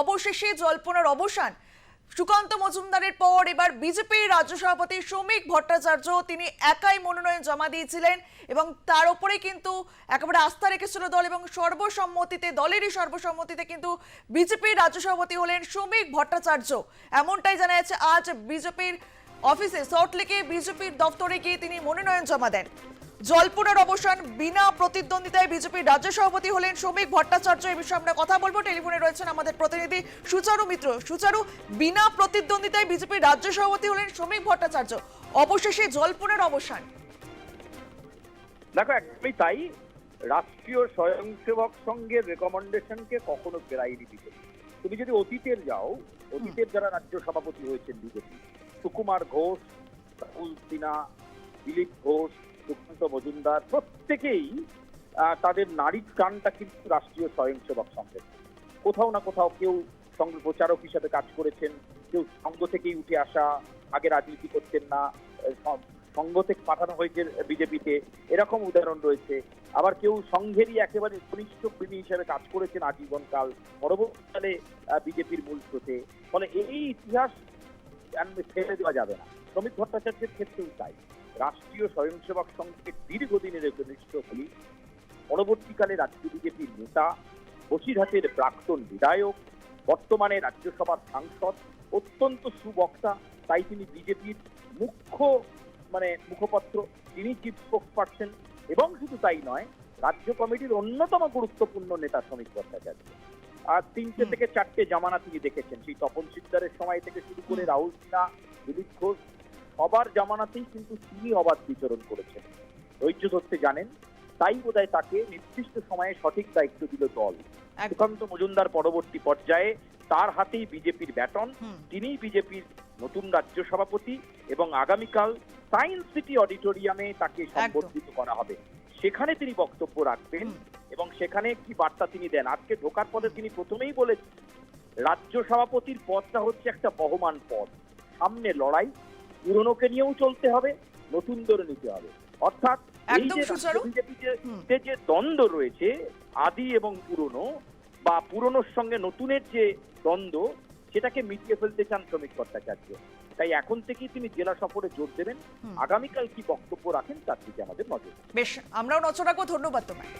অবশেষে জল্পনার অবসান। সুকান্ত মজুমদারের পর এবার বিজেপির রাজ্য সভাপতি শ্রমিক ভট্টাচার্য তিনি একাই মনোনয়ন জমা দিয়েছিলেন এবং তার উপরে কিন্তু একেবারে আস্থা রেখেছিল দল এবং সর্বসম্মতিতে, দলেরই সর্বসম্মতিতে কিন্তু বিজেপির রাজ্য সভাপতি হলেন শ্রমিক ভট্টাচার্য। এমনটাই জানা যাচ্ছে, আজ বিজেপির অফিসে, সল্টলেকে বিজেপির দপ্তরে গিয়ে তিনি মনোনয়ন জমা দেন। জল্পনার অবসান বিনা প্রতিদ্বন্দ্বিতায় বিজেপির রাজ্য সভাপতি হলেন শ্রমিক ভট্টাচার্য। এই বিষয়ে আমরা কথা বলব। টেলিফোনে রয়েছেন আমাদের প্রতিনিধি সুচারু মিত্র। সুচারু, বিনা প্রতিদ্বন্দ্বিতায় বিজেপির রাজ্য সভাপতি হলেন শ্রমিক ভট্টাচার্য। অবশেষে জল্পনার অবসান। দেখো একদমই তাই রাষ্ট্রীয় স্বয়ংসেবক সংঘের রেকমেন্ডেশনকে কখনো ফেরাইনি বিজেপি। তুমি যদি অতীতের যাও, অতীতের যারা রাজ্য সভাপতি হয়েছেন বিজেপি, সুকুমার ঘোষ, রাহুল সিনহা, দিলীপ ঘোষ সুকান্ত মজুমদার। প্রত্যেকেই তাদের নারী টানটা কিন্তু রাষ্ট্রীয় স্বয়ংসেবক সংঘের। কোথাও না কোথাও কেউ সংঘ প্রচারক হিসাবে কাজ করেছেন, কেউ সংঘ থেকেই উঠে আসা, আগে রাজনীতি করতেন না সংঘ থেকে পাঠানো হয়েছে বিজেপিতে এরকম উদাহরণ রয়েছে। আবার কেউ সংঘেরই একেবারে ঘনিষ্ঠ প্রেমী হিসেবে কাজ করেছেন আজীবনকাল, পরবর্তীকালে বিজেপির মূল স্রোতে। ফলে এই ইতিহাস ফেলে দেওয়া যাবে না। শ্রমিক ভট্টাচার্যের ক্ষেত্রেও তাই। রাষ্ট্রীয় স্বয়ংসেবক সংঘের দীর্ঘদিনের ঘনিষ্ঠ হলি পরবর্তীকালে রাজ্য বিজেপির নেতা বসিরহাটের প্রাক্তন বিধায়ক বর্তমানে রাজ্যসভার সাংসদ অত্যন্ত সুবক্তা তাই তিনি বিজেপির মুখ্য মানে মুখপত্র তিনি চিফ স্পোকসপারসন এবং শুধু তাই নয় রাজ্য কমিটির অন্যতম গুরুত্বপূর্ণ নেতা শ্রমিক ভট্টাচার্য আর তিনটে থেকে চারটে জামানা তিনি দেখেছেন সেই তপন সিকদারের সময় থেকে শুরু করে। রাহুল সিনহা দিলীপ ঘোষ সবার জামানাতেই কিন্তু তিনি অবাধ বিচরণ করেছেন। ধৈর্য ধরতে জানেন তাই বোধহয় তাকে নির্দিষ্ট সময়ে সঠিক দায়িত্ব দিল দল। একদম। সুকান্ত মজুমদার পরবর্তী পর্যায়ে তার হাতেই বিজেপির ব্যাটন। তিনিই বিজেপির নতুন রাজ্য সভাপতি এবং আগামীকাল সায়েন্স সিটি অডিটোরিয়ামে তাকে সম্বর্ধিত করা হবে। সেখানে তিনি বক্তব্য রাখবেন এবং সেখানে কি বার্তা তিনি দেন। আজকে ঢোকার পরে তিনি প্রথমেই বলেছেন রাজ্য সভাপতির পদটা হচ্ছে একটা বহমান পদ। সামনে লড়াই পুরনোকে নিয়েও চলতে হবে নতুন ধরে নিতে হবে। অর্থাৎ এই যে বিজেপিতে যে যে দ্বন্দ্ব রয়েছে আদি এবং পুরনো বা পুরনোর সঙ্গে নতুনের যে দ্বন্দ্ব সেটাকে মিটিয়ে ফেলতে চান শ্রমিক ভট্টাচার্য। তাই এখন থেকেই তিনি জেলা সফরে জোর দেবেন। আগামীকাল কি বক্তব্য রাখেন তার দিকে আমাদের নজর। বেশ আমরাও নজর রাখব। ধন্যবাদ তোমায়।